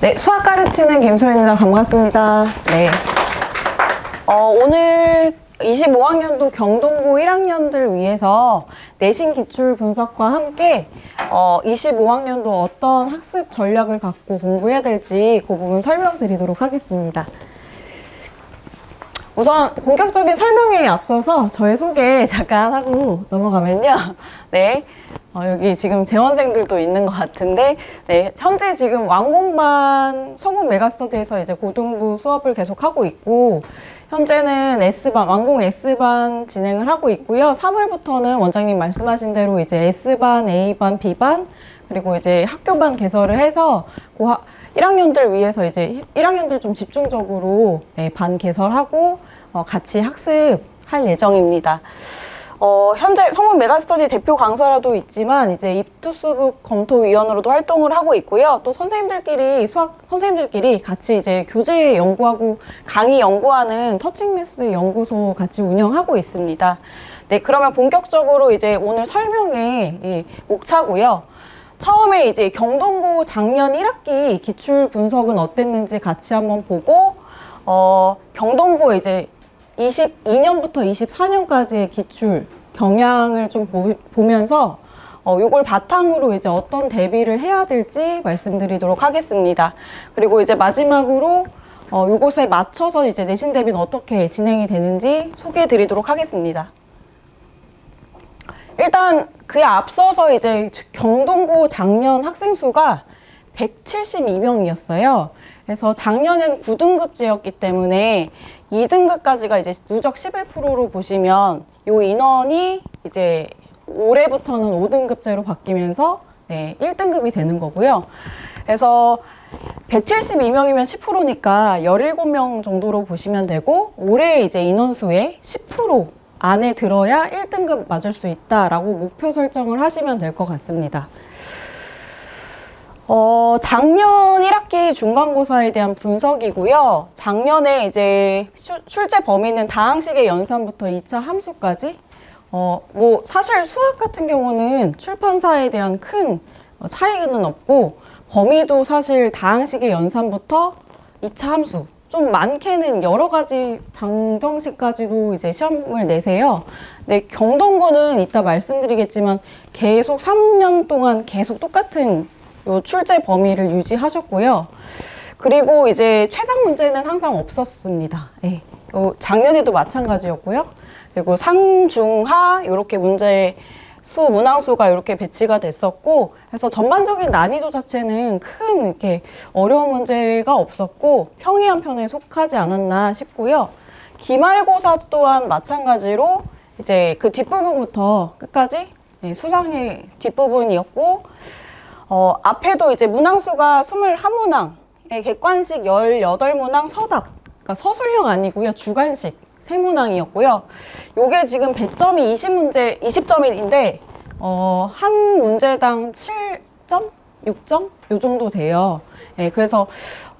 네, 수학 가르치는 김소연입니다. 반갑습니다. 네. 어, 오늘 25학년도 경동고 1학년들 위해서 내신 기출 분석과 함께 어, 25학년도 어떤 학습 전략을 갖고 공부해야 될지 그 부분 설명드리도록 하겠습니다. 우선 본격적인 설명에 앞서서 저의 소개 잠깐 하고 넘어가면요. 네. 어, 여기 지금 재원생들도 있는 것 같은데, 네. 현재 지금 완공반 성공 메가스터디에서 이제 고등부 수업을 계속 하고 있고, 현재는 S반, 완공 S반 진행을 하고 있고요. 3월부터는 원장님 말씀하신 대로 이제 S반, A반, B반, 그리고 이제 학교반 개설을 해서 고 1학년들 위해서 이제 1학년들 좀 집중적으로 네, 반 개설하고 어, 같이 학습할 예정입니다. 어, 현재 성원 메가스터디 대표 강사라도 있지만 이제 입투수북 검토위원으로도 활동을 하고 있고요. 또 선생님들끼리 수학 선생님들끼리 같이 이제 교재 연구하고 강의 연구하는 터칭매스 연구소 같이 운영하고 있습니다. 네, 그러면 본격적으로 이제 오늘 설명의 이 목차고요. 처음에 이제 경동고 작년 1학기 기출 분석은 어땠는지 같이 한번 보고 어, 경동고 이제 22년부터 24년까지의 기출 경향을 좀 보, 보면서 어, 요걸 바탕으로 이제 어떤 대비를 해야 될지 말씀드리도록 하겠습니다. 그리고 이제 마지막으로 어, 요것에 맞춰서 이제 내신 대비는 어떻게 진행이 되는지 소개해 드리도록 하겠습니다. 일단 그에 앞서서 이제 경동고 작년 학생 수가 172명이었어요. 그래서 작년에는 9등급제였기 때문에 2등급까지가 이제 누적 11%로 보시면 요 인원이 이제 올해부터는 5등급제로 바뀌면서 네, 1등급이 되는 거고요. 그래서 172명이면 10%니까 17명 정도로 보시면 되고 올해 이제 인원수의 10% 안에 들어야 1등급 맞을 수 있다라고 목표 설정을 하시면 될 것 같습니다. 어, 작년 1학기 중간고사에 대한 분석이고요. 작년에 이제 출- 출제 범위는 다항식의 연산부터 2차 함수까지. 어, 뭐, 사실 수학 같은 경우는 출판사에 대한 큰 어, 차이는 없고, 범위도 사실 다항식의 연산부터 2차 함수. 좀 많게는 여러 가지 방정식까지도 이제 시험을 내세요. 근데 경동고는 이따 말씀드리겠지만 계속 3년 동안 계속 똑같은 요 출제 범위를 유지하셨고요. 그리고 이제 최상 문제는 항상 없었습니다. 예. 요 작년에도 마찬가지였고요. 그리고 상중하 이렇게 문제 수 문항수가 이렇게 배치가 됐었고 그래서 전반적인 난이도 자체는 큰 이렇게 어려운 문제가 없었고 평이한 편에 속하지 않았나 싶고요. 기말고사 또한 마찬가지로 이제 그 뒷부분부터 끝까지 네, 수상의 뒷부분이었고 어, 앞에도 이제 문항수가 21문항, 예, 객관식 18문항 서답, 그러니까 서술형 아니고요. 주관식 세문항이었고요 요게 지금 배점이 20문제, 20점인데, 어, 한 문제당 7점? 6점? 요 정도 돼요. 예, 그래서,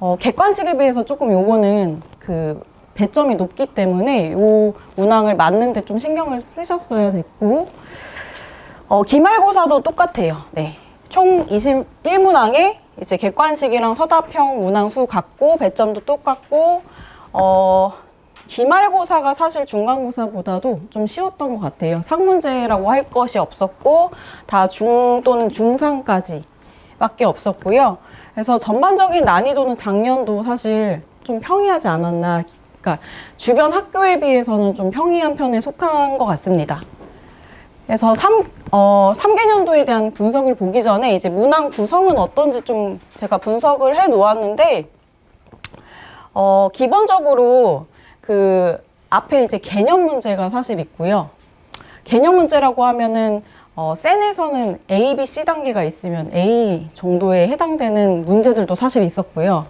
어, 객관식에 비해서 조금 요거는 그, 배점이 높기 때문에 요 문항을 맞는데 좀 신경을 쓰셨어야 됐고, 어, 기말고사도 똑같아요. 네. 총 21문항에 이제 객관식이랑 서답형 문항수 같고, 배점도 똑같고, 어, 기말고사가 사실 중간고사보다도 좀 쉬웠던 것 같아요. 상문제라고 할 것이 없었고, 다 중 또는 중상까지 밖에 없었고요. 그래서 전반적인 난이도는 작년도 사실 좀 평이하지 않았나. 그러니까 주변 학교에 비해서는 좀 평이한 편에 속한 것 같습니다. 그래서 3, 어, 3개년도에 대한 분석을 보기 전에 이제 문항 구성은 어떤지 좀 제가 분석을 해 놓았는데, 어, 기본적으로 그 앞에 이제 개념 문제가 사실 있고요. 개념 문제라고 하면은 어, 센에서는 A, B, C 단계가 있으면 A 정도에 해당되는 문제들도 사실 있었고요.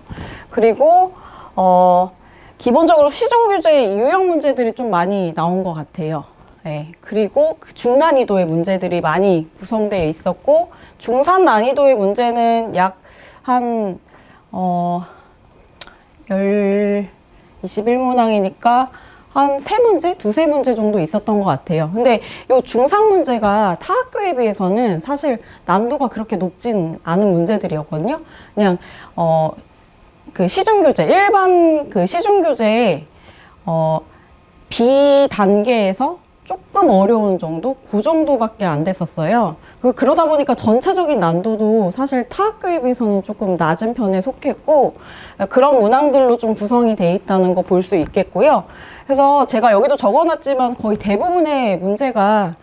그리고 어, 기본적으로 시중 규제 유형 문제들이 좀 많이 나온 것 같아요. 네. 그리고 그 중난이도의 문제들이 많이 구성되어 있었고 중산 난이도의 문제는 약한 어, 열 21문항이니까 한 세 문제, 두세 문제 정도 있었던 것 같아요. 근데 요 중상 문제가 타 학교에 비해서는 사실 난도가 그렇게 높진 않은 문제들이었거든요. 그냥, 어, 그 시중교재, 일반 그 시중교재에 어, B 단계에서 조금 어려운 정도? 그 정도밖에 안 됐었어요. 그, 그러다 보니까 전체적인 난도도 사실 타 학교에 비해서는 조금 낮은 편에 속했고, 그런 문항들로 좀 구성이 돼 있다는 거 볼 수 있겠고요. 그래서 제가 여기도 적어놨지만 거의 대부분의 문제가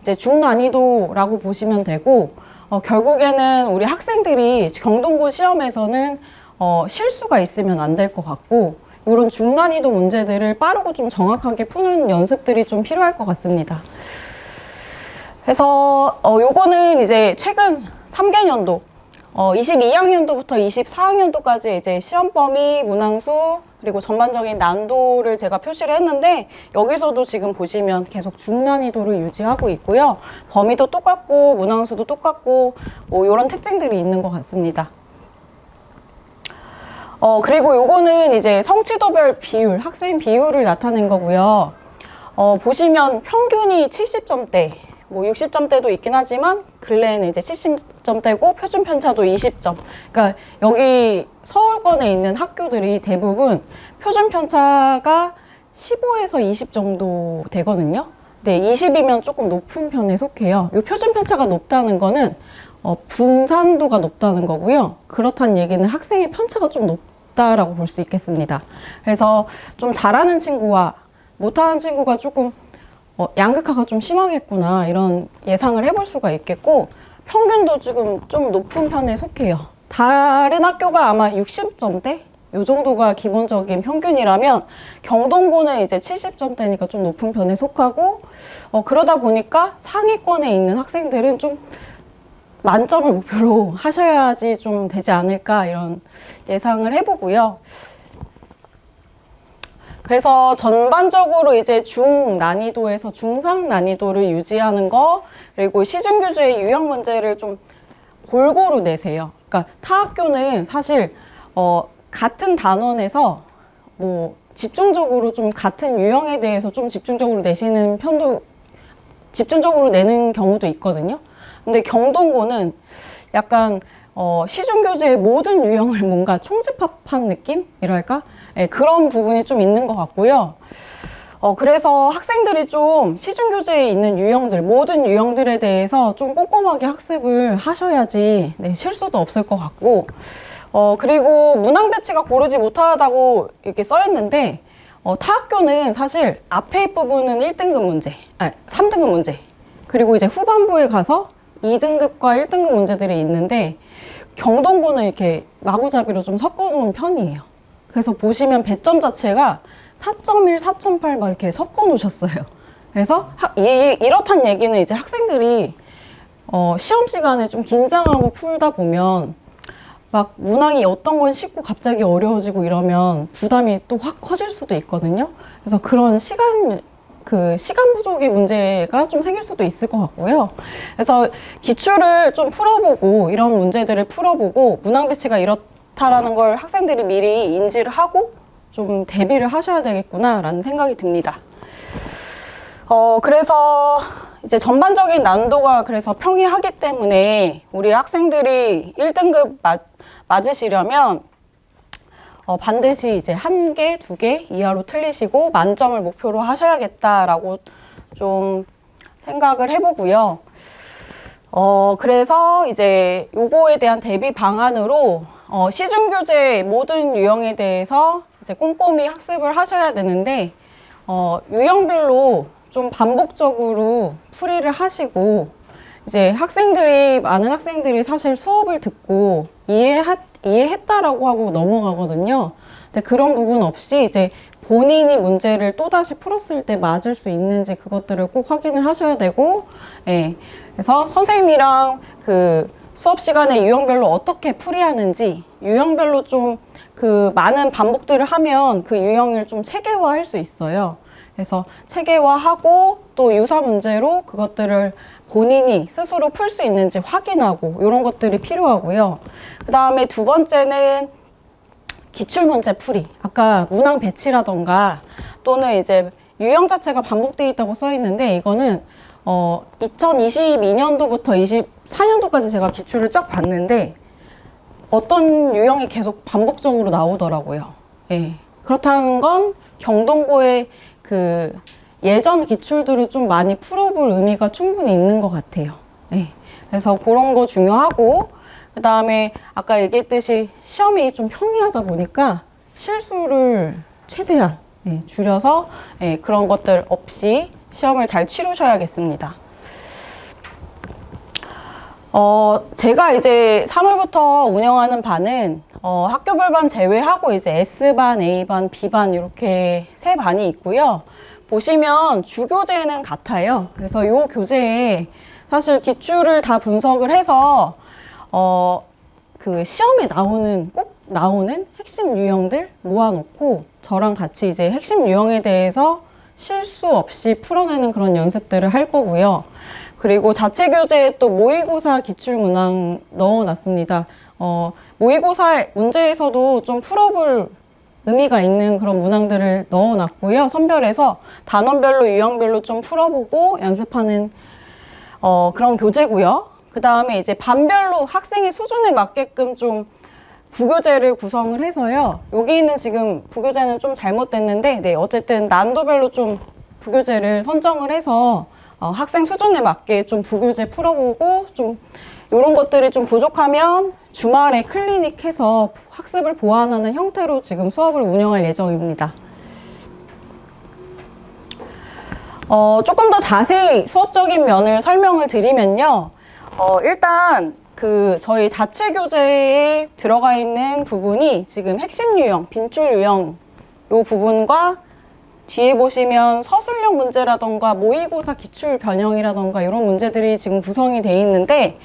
이제 중난이도라고 보시면 되고, 어, 결국에는 우리 학생들이 경동고 시험에서는 어, 실수가 있으면 안 될 것 같고, 이런 중난이도 문제들을 빠르고 좀 정확하게 푸는 연습들이 좀 필요할 것 같습니다. 그래서 어, 요거는 이제 최근 3개년도 어, 22학년도부터 24학년도까지 이제 시험 범위, 문항수 그리고 전반적인 난도를 제가 표시를 했는데 여기서도 지금 보시면 계속 중난이도를 유지하고 있고요. 범위도 똑같고 문항수도 똑같고 뭐 이런 특징들이 있는 것 같습니다. 어, 그리고 요거는 이제 성취도별 비율, 학생 비율을 나타낸 거고요. 어, 보시면 평균이 70점대, 뭐 60점대도 있긴 하지만 근래에는 이제 70점대고 표준 편차도 20점. 그러니까 여기 서울권에 있는 학교들이 대부분 표준 편차가 15에서 20 정도 되거든요. 네, 20이면 조금 높은 편에 속해요. 이 표준 편차가 높다는 거는 어, 분산도가 높다는 거고요. 그렇다는 얘기는 학생의 편차가 좀 높다 라고 볼 수 있겠습니다. 그래서 좀 잘하는 친구와 못하는 친구가 조금 어, 양극화가 좀 심하겠구나 이런 예상을 해볼 수가 있겠고 평균도 지금 좀 높은 편에 속해요. 다른 학교가 아마 60점대 요 정도가 기본적인 평균이라면 경동고는 이제 70점대니까 좀 높은 편에 속하고 어, 그러다 보니까 상위권에 있는 학생들은 좀 만점을 목표로 하셔야지 좀 되지 않을까 이런 예상을 해보고요. 그래서 전반적으로 이제 중 난이도에서 중상 난이도를 유지하는 거 그리고 시중 교재의 유형 문제를 좀 골고루 내세요. 그러니까 타 학교는 사실 어 같은 단원에서 뭐 집중적으로 좀 같은 유형에 대해서 좀 집중적으로 내시는 편도 집중적으로 내는 경우도 있거든요. 근데 경동고는 약간 어, 시중교재의 모든 유형을 뭔가 총집합한 느낌이랄까? 예, 그런 부분이 좀 있는 것 같고요. 어, 그래서 학생들이 좀 시중교재에 있는 유형들, 모든 유형들에 대해서 좀 꼼꼼하게 학습을 하셔야지 네, 실수도 없을 것 같고, 어, 그리고 문항 배치가 고르지 못하다고 이렇게 써있는데, 어, 타 학교는 사실 앞에 부분은 1등급 문제, 아, 3등급 문제, 그리고 이제 후반부에 가서 2등급과 1등급 문제들이 있는데, 경동고는 이렇게 마구잡이로 좀 섞어놓은 편이에요. 그래서 보시면 배점 자체가 4.1, 4.8 막 이렇게 섞어 놓으셨어요. 그래서 하, 이, 이렇단 얘기는 이제 학생들이 어, 시험 시간에 좀 긴장하고 풀다 보면 막 문항이 어떤 건 쉽고 갑자기 어려워지고 이러면 부담이 또 확 커질 수도 있거든요. 그래서 그런 시간 그 시간 부족의 문제가 좀 생길 수도 있을 것 같고요. 그래서 기출을 좀 풀어보고 이런 문제들을 풀어보고 문항 배치가 이렇다라는 걸 학생들이 미리 인지를 하고 좀 대비를 하셔야 되겠구나라는 생각이 듭니다. 어, 그래서 이제 전반적인 난도가 그래서 평이하기 때문에 우리 학생들이 1등급 맞, 맞으시려면 어, 반드시 이제 한 개, 두 개 이하로 틀리시고 만점을 목표로 하셔야겠다라고 좀 생각을 해보고요. 어, 그래서 이제 요거에 대한 대비 방안으로 어, 시중교재 모든 유형에 대해서 이제 꼼꼼히 학습을 하셔야 되는데, 어, 유형별로 좀 반복적으로 풀이를 하시고, 이제 학생들이, 많은 학생들이 사실 수업을 듣고 이해하, 이해했다라고 하고 넘어가거든요. 근데 그런 부분 없이 이제 본인이 문제를 또다시 풀었을 때 맞을 수 있는지 그것들을 꼭 확인을 하셔야 되고, 예. 그래서 선생님이랑 그 수업 시간에 유형별로 어떻게 풀이하는지, 유형별로 좀 그 많은 반복들을 하면 그 유형을 좀 체계화 할 수 있어요. 그래서 체계화하고 또 유사 문제로 그것들을 본인이 스스로 풀 수 있는지 확인하고 이런 것들이 필요하고요. 그 다음에 두 번째는 기출문제 풀이. 아까 문항 배치라던가 또는 이제 유형 자체가 반복되어 있다고 써 있는데 이거는 어 2022년도부터 24년도까지 제가 기출을 쫙 봤는데 어떤 유형이 계속 반복적으로 나오더라고요. 예. 그렇다는 건 경동고의 그 예전 기출들을 좀 많이 풀어볼 의미가 충분히 있는 것 같아요. 예. 그래서 그런 거 중요하고, 그 다음에 아까 얘기했듯이 시험이 좀 평이하다 보니까 실수를 최대한 예, 줄여서 예, 그런 것들 없이 시험을 잘 치르셔야겠습니다. 어, 제가 이제 3월부터 운영하는 반은 어, 학교별 반 제외하고 이제 S반, A반, B반 이렇게 세 반이 있고요. 보시면 주교재는 같아요. 그래서 요 교재에 사실 기출을 다 분석을 해서 어, 그 시험에 나오는 꼭 나오는 핵심 유형들 모아놓고 저랑 같이 이제 핵심 유형에 대해서 실수 없이 풀어내는 그런 연습들을 할 거고요. 그리고 자체 교재에 또 모의고사 기출 문항 넣어놨습니다. 어, 모의고사 문제에서도 좀 풀어볼 의미가 있는 그런 문항들을 넣어놨고요. 선별해서 단원별로 유형별로 좀 풀어보고 연습하는 어, 그런 교재고요. 그 다음에 이제 반별로 학생의 수준에 맞게끔 좀 부교재를 구성을 해서요. 여기는 지금 부교재는 좀 잘못됐는데, 네, 어쨌든 난도별로 좀 부교재를 선정을 해서 어, 학생 수준에 맞게 좀 부교재 풀어보고 좀 이런 것들이 좀 부족하면 주말에 클리닉 해서 학습을 보완하는 형태로 지금 수업을 운영할 예정입니다. 어, 조금 더 자세히 수업적인 면을 설명을 드리면요. 어, 일단 그 저희 자체 교재에 들어가 있는 부분이 지금 핵심 유형, 빈줄 유형 요 부분과 뒤에 보시면 서술형 문제라던가 모의고사 기출 변형이라던가 이런 문제들이 지금 구성이 돼 있는데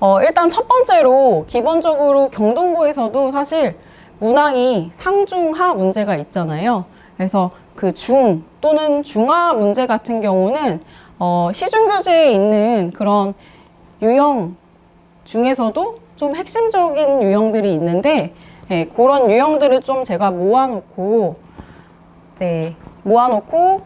어, 일단 첫 번째로 기본적으로 경동고에서도 사실 문항이 상중하 문제가 있잖아요. 그래서 그 중 또는 중하 문제 같은 경우는 어, 시중교재에 있는 그런 유형 중에서도 좀 핵심적인 유형들이 있는데 예, 그런 유형들을 좀 제가 모아놓고 네, 모아놓고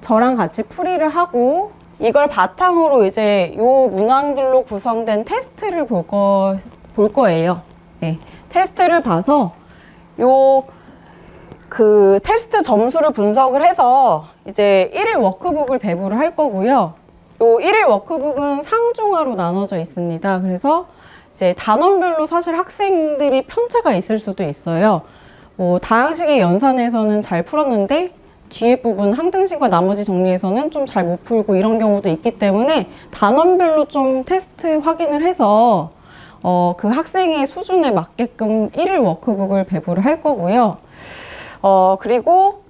저랑 같이 풀이를 하고 이걸 바탕으로 이제 요 문항들로 구성된 테스트를 볼 거, 볼 거예요. 네, 테스트를 봐서 요 그 테스트 점수를 분석을 해서 이제 1일 워크북을 배부를 할 거고요. 요 1일 워크북은 상중하로 나눠져 있습니다. 그래서 이제 단원별로 사실 학생들이 편차가 있을 수도 있어요. 뭐 다항식의 연산에서는 잘 풀었는데 뒤에 부분 항등식과 나머지 정리에서는 좀 잘 못 풀고 이런 경우도 있기 때문에 단원별로 좀 테스트 확인을 해서 어, 그 학생의 수준에 맞게끔 1일 워크북을 배부를 할 거고요. 어, 그리고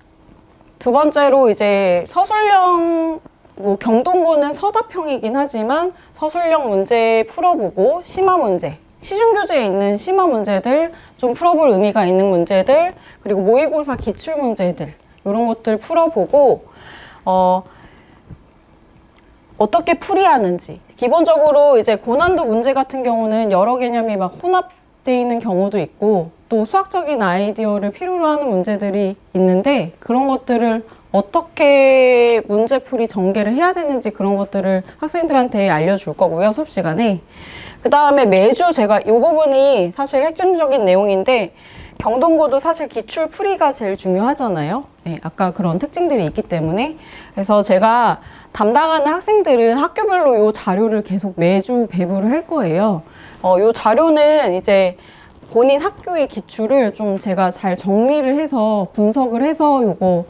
두 번째로 이제 서술형 뭐 경동고는 서답형이긴 하지만 서술형 문제 풀어보고 심화 문제 시중교재에 있는 심화 문제들 좀 풀어볼 의미가 있는 문제들 그리고 모의고사 기출 문제들 이런 것들 풀어보고 어, 어떻게 풀이하는지. 기본적으로 이제 고난도 문제 같은 경우는 여러 개념이 막 혼합되어 있는 경우도 있고 또 수학적인 아이디어를 필요로 하는 문제들이 있는데 그런 것들을 어떻게 문제풀이 전개를 해야 되는지 그런 것들을 학생들한테 알려줄 거고요 수업 시간에. 그 다음에 매주 제가 이 부분이 사실 핵심적인 내용인데 경동고도 사실 기출 풀이가 제일 중요하잖아요. 네, 아까 그런 특징들이 있기 때문에 그래서 제가 담당하는 학생들은 학교별로 이 자료를 계속 매주 배부를 할 거예요. 어, 이 자료는 이제 본인 학교의 기출을 좀 제가 잘 정리를 해서 분석을 해서 요거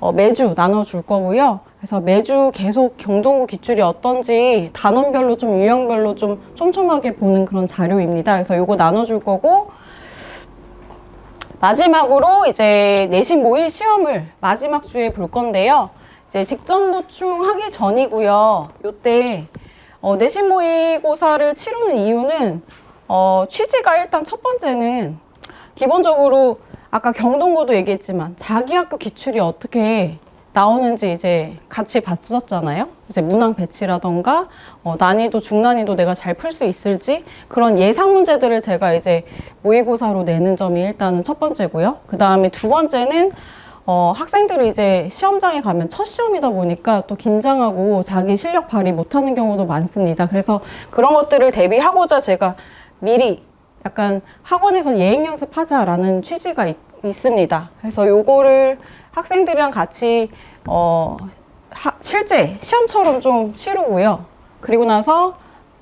어, 매주 나눠줄 거고요. 그래서 매주 계속 경동고 기출이 어떤지 단원별로 좀 유형별로 좀 촘촘하게 보는 그런 자료입니다. 그래서 요거 나눠줄 거고 마지막으로 이제 내신 모의 시험을 마지막 주에 볼 건데요. 이제 직전 보충하기 전이고요. 요때 어, 내신 모의고사를 치르는 이유는 어, 취지가 일단 첫 번째는 기본적으로 아까 경동고도 얘기했지만 자기 학교 기출이 어떻게 나오는지 이제 같이 봤었잖아요. 이제 문항 배치라던가 어, 난이도 중난이도 내가 잘 풀 수 있을지 그런 예상 문제들을 제가 이제 모의고사로 내는 점이 일단은 첫 번째고요. 그 다음에 두 번째는 어, 학생들이 이제 시험장에 가면 첫 시험이다 보니까 또 긴장하고 자기 실력 발휘 못하는 경우도 많습니다. 그래서 그런 것들을 대비하고자 제가 미리 약간 학원에서 예행 연습하자라는 취지가 있, 있습니다. 그래서 요거를 학생들이랑 같이 어, 하- 실제 시험처럼 좀 치르고요. 그리고 나서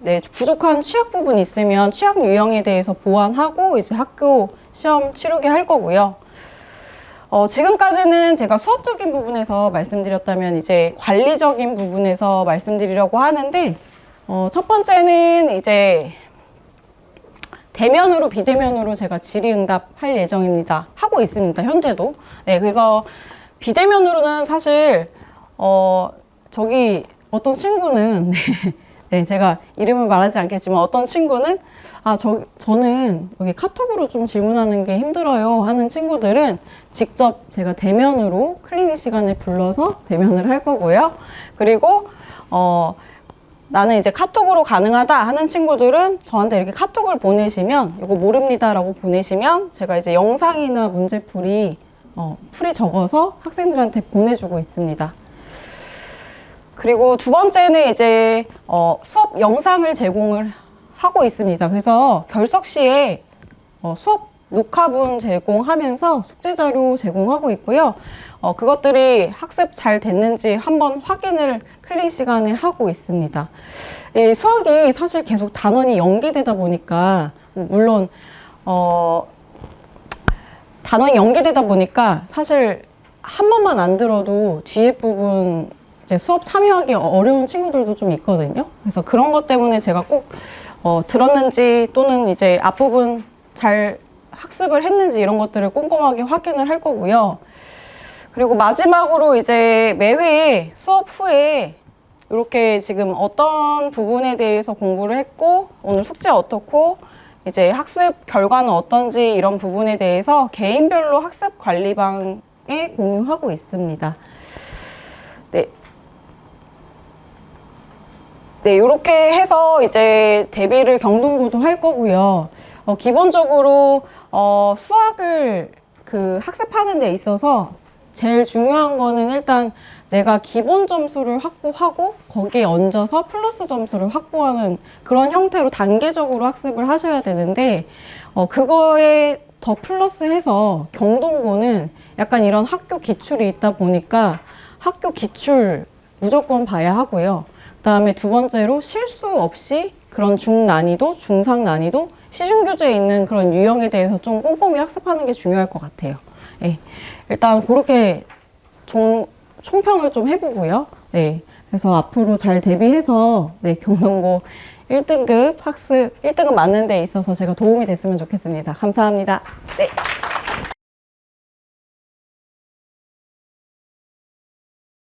네, 부족한 취약 부분이 있으면 취약 유형에 대해서 보완하고 이제 학교 시험 치르게 할 거고요. 어, 지금까지는 제가 수업적인 부분에서 말씀드렸다면 이제 관리적인 부분에서 말씀드리려고 하는데 어, 첫 번째는 이제 대면으로 비대면으로 제가 질의응답 할 예정입니다. 하고 있습니다. 현재도. 네, 그래서 비대면으로는 사실 어 저기 어떤 친구는 네, 네, 제가 이름을 말하지 않겠지만 어떤 친구는 아, 저 저는 여기 카톡으로 좀 질문하는 게 힘들어요 하는 친구들은 직접 제가 대면으로 클리닉 시간을 불러서 대면을 할 거고요. 그리고 어 나는 이제 카톡으로 가능하다 하는 친구들은 저한테 이렇게 카톡을 보내시면 이거 모릅니다라고 보내시면 제가 이제 영상이나 문제풀이 어, 풀이 적어서 학생들한테 보내주고 있습니다. 그리고 두 번째는 이제 어, 수업 영상을 제공을 하고 있습니다. 그래서 결석 시에 어, 수업 녹화분 제공하면서 숙제 자료 제공하고 있고요. 어, 그것들이 학습 잘 됐는지 한번 확인을 클릭 시간에 하고 있습니다. 이 수학이 사실 계속 단원이 연계되다 보니까 물론 어, 단원이 연계되다 보니까 사실 한 번만 안 들어도 뒤에 부분 이제 수업 참여하기 어려운 친구들도 좀 있거든요. 그래서 그런 것 때문에 제가 꼭 어, 들었는지 또는 이제 앞부분 잘 학습을 했는지 이런 것들을 꼼꼼하게 확인을 할 거고요. 그리고 마지막으로 이제 매회 수업 후에 이렇게 지금 어떤 부분에 대해서 공부를 했고 오늘 숙제 어떻고 이제 학습 결과는 어떤지 이런 부분에 대해서 개인별로 학습 관리방에 공유하고 있습니다. 네. 네, 이렇게 해서 이제 데뷔를 경동고도 할 거고요. 어, 기본적으로 어, 수학을 그 학습하는 데 있어서 제일 중요한 거는 일단 내가 기본 점수를 확보하고 거기에 얹어서 플러스 점수를 확보하는 그런 형태로 단계적으로 학습을 하셔야 되는데 어, 그거에 더 플러스해서 경동고는 약간 이런 학교 기출이 있다 보니까 학교 기출 무조건 봐야 하고요. 그다음에 두 번째로 실수 없이 그런 중난이도, 중상 난이도, 시중 교재에 있는 그런 유형에 대해서 좀 꼼꼼히 학습하는 게 중요할 것 같아요. 예. 일단 그렇게 총, 총평을 좀 해보고요. 네. 그래서 앞으로 잘 대비해서 네, 경동고 1등급 학습, 1등급 맞는 데 있어서 제가 도움이 됐으면 좋겠습니다. 감사합니다. 네.